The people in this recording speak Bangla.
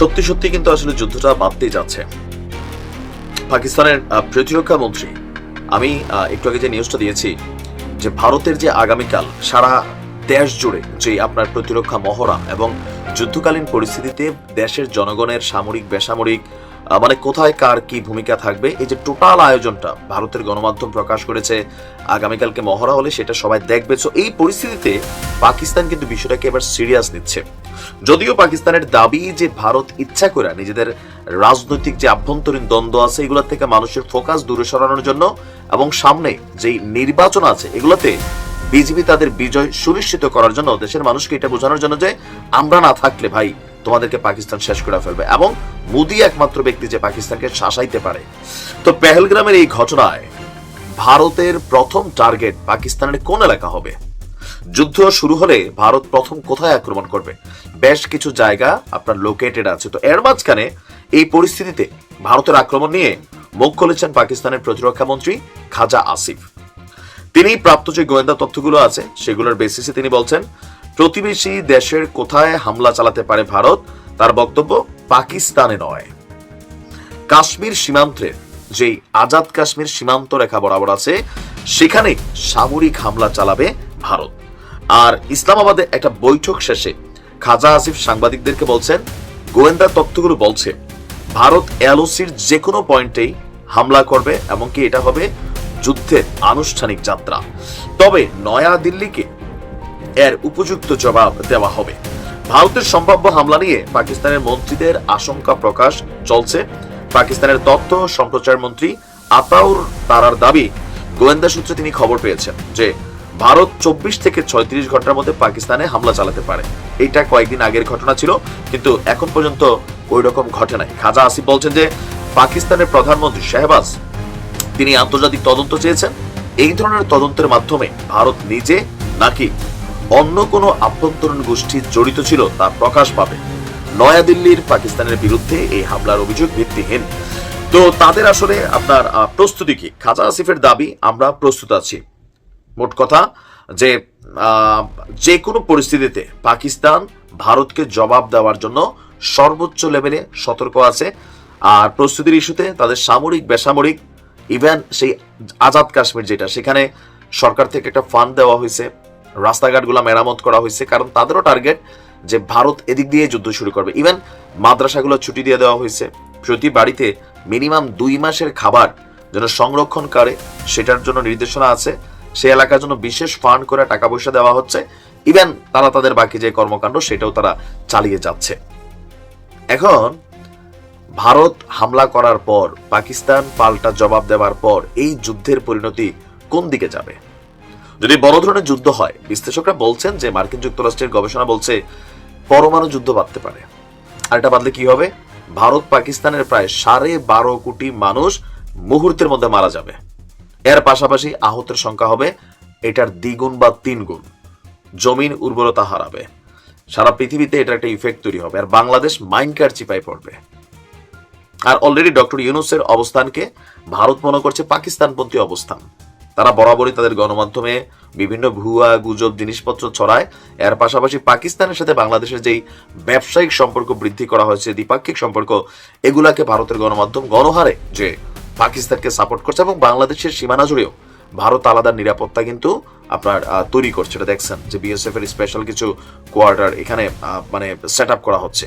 সত্যি সত্যি কিন্তু আসলে যুদ্ধটা বাঁধতেই যাচ্ছে। পাকিস্তানের প্রতিরক্ষা মন্ত্রী, আমি একটু আগে যে নিউজটা দিয়েছি, যে ভারতের যে আগামীকাল, সারা দেশ জুড়ে যে আপনার প্রতিরক্ষা মহড়া এবং যুদ্ধকালীন পরিস্থিতিতে দেশের জনগণের সামরিক, বেসামরিক মানে কোথায় কার কি ভূমিকা থাকবে? এই যে টোটাল আয়োজনটা ভারতের গণমাধ্যম প্রকাশ করেছে আগামীকালকে মহড়া হলে সেটা সবাই দেখবে। সো এই পরিস্থিতিতে পাকিস্তান কিন্তু বিষয়টাকে এবার সিরিয়াস নিচ্ছে। যদিও পাকিস্তানের দাবি যে ভারত ইচ্ছা করে নিজেদের রাজনৈতিক যে আভ্যন্তরীণ দ্বন্দ্ব আছে, এগুলো থেকে মানুষের ফোকাস দূরে সরানোর জন্য এবং সামনে যেই নির্বাচন আছে, এগুলোতে বিজেপি তাদের বিজয় সুনিশ্চিত করার জন্য দেশের মানুষকে এটা বোঝানোর জন্য যে আমরা না থাকলে ভাই তোমাদেরকে পাকিস্তান শেষ করে ফেলবে। এবং মোদি একমাত্র ব্যক্তি যে পাকিস্তানকে শাসাইতে পারে। তো পেহেলগ্রামের এই ঘটনায় ভারতের প্রথম টার্গেট পাকিস্তানের কোন এলাকা হবে? যুদ্ধ শুরু হলে ভারত প্রথম কোথায় আক্রমণ করবে? বেশ কিছু জায়গা আপনার লোকেটেড আছে। তো এর মাঝখানে এই পরিস্থিতিতে ভারতের আক্রমণ নিয়ে মুখ খুলেছেন পাকিস্তানের প্রতিরক্ষা মন্ত্রী খাজা আসিফ। তিনি প্রাপ্ত যে গোয়েন্দা তথ্যগুলো আছে, সেগুলোর বেসিসে তিনি বলছেন প্রতিবেশী দেশের কোথায় হামলা চালাতে পারে ভারত, তার বক্তব্য পাকিস্তানে নয়। কাশ্মীর সীমান্তের যেই আজাদ কাশ্মীর সীমান্ত রেখা বরাবর আছে, সেখানে সামরিক হামলা চালাবে ভারত। আর ইসলামাবাদে একটা বৈঠক শেষে খাজা আসিফ সাংবাদিকদেরকে বলছেন, গোয়েন্দা তথ্যগুলো বলছে, ভারত এলওসির যে কোনো পয়েন্টেই হামলা করবে, এমনকি এটা হবে যুদ্ধের আনুষ্ঠানিক যাত্রা। তবে নয়া দিল্লিকে এর উপযুক্ত জবাব দেওয়া হবে। ভারতের সম্ভাব্য হামলা নিয়ে পাকিস্তানের মন্ত্রীদের আশঙ্কা প্রকাশ চলছে। পাকিস্তানের তথ্য সম্প্রচার মন্ত্রী আতাউর তারার দাবি, গোয়েন্দা সূত্রে তিনি খবর পেয়েছেন যে, ভারত চব্বিশ থেকে ছয়ত্রিশ ঘণ্টার মধ্যে পাকিস্তানে হামলা চালাতে পারে। এটা কয়েকদিন আগের ঘটনা ছিল, কিন্তু এখন পর্যন্ত ওই রকম ঘটে নাই। খাজা আসিফ বলছেন যে, পাকিস্তানের প্রধানমন্ত্রী শাহবাজ, তিনি আন্তর্জাতিক তদন্ত চেয়েছেন। এই ধরনের তদন্তের মাধ্যমে ভারত নিজে নাকি অন্য কোনো আভ্যন্তরীণ গোষ্ঠী জড়িত ছিল তা প্রকাশ পাবে। নয়াদিল্লির পাকিস্তানের বিরুদ্ধে এই হামলার অভিযোগ ভিত্তিহীন। তো তাদের আসলে আপনার প্রস্তুতি কি? খাজা আসিফের দাবি, আমরা প্রস্তুত আছি। মোট কথা যে যে কোনো পরিস্থিতিতে পাকিস্তান ভারতকে জবাব দেওয়ার জন্য সর্বোচ্চ লেভেলে সতর্ক আছে। আর প্রস্তুতির ইস্যুতে তাদের সামরিক, বেসামরিক, ইভেন সেই আজাদ কাশ্মীর যেটা, সেখানে সরকার থেকে একটা ফান্ড দেওয়া হয়েছে। রাস্তাঘাটগুলো মেরামত করা হয়েছে, কারণ তাদেরও টার্গেট যে ভারত এদিক দিয়ে যুদ্ধ শুরু করবে। ইভেন মাদ্রাসাগুলো ছুটি দিয়ে দেওয়া হয়েছে। প্রতি বাড়িতে মিনিমাম দুই মাসের খাবার যেন সংরক্ষণ করে, সেটার জন্য নির্দেশনা আছে। সে এলাকার জন্য বিশেষ ফান্ড করে টাকা পয়সা দেওয়া হচ্ছে। ইভেন তারা তাদের বাকি যে কর্মকাণ্ড, সেটাও তারা চালিয়ে যাচ্ছে। এখন ভারত হামলা করার পর, পাকিস্তান পাল্টা জবাব দেওয়ার পর এই যুদ্ধের পরিণতি কোন দিকে যাবে? যদি বড় ধরনের যুদ্ধ হয়, বিশ্লেষকরা বলছেন যে মার্কিন যুক্তরাষ্ট্রের গবেষণা বলছে পরমাণু যুদ্ধ বাড়তে পারে। আর এটা বাদলে কি হবে? ভারত পাকিস্তানের প্রায় সাড়ে বারো কোটি মানুষ মুহূর্তের মধ্যে মারা যাবে। এর পাশাপাশি আহতের সংখ্যা হবে এটার দ্বিগুণ বা তিন গুণ জমিন উর্বরতা হারাবে। সারা পৃথিবীতে এটা একটা ইফেক্ট তৈরি হবে। আর বাংলাদেশ মাইনকার চিপায় পড়বে। আর অলরেডি ডক্টর ইউনুসের অবস্থানকে ভারত মনে করছে পাকিস্তানপন্থী অবস্থান। তারা বরাবরই তাদের গণমাধ্যমে বিভিন্ন ভুয়া গুজব জিনিসপত্র ছড়ায়। এর পাশাপাশি পাকিস্তানের সাথে বাংলাদেশের যেই ব্যবসায়িক সম্পর্ক বৃদ্ধি করা হয়েছে, দ্বিপাক্ষিক সম্পর্ক, এগুলাকে ভারতের গণমাধ্যম গণহারে যে পাকিস্তানকে সাপোর্ট করছে এবং বাংলাদেশের সীমানা জুড়েও ভারত আলাদা নিরাপত্তা কিন্তু আপনার তৈরি করছে। এটা দেখছেন যে বিএসএফ এর স্পেশাল কিছু কোয়ার্টার এখানে মানে সেট করা হচ্ছে।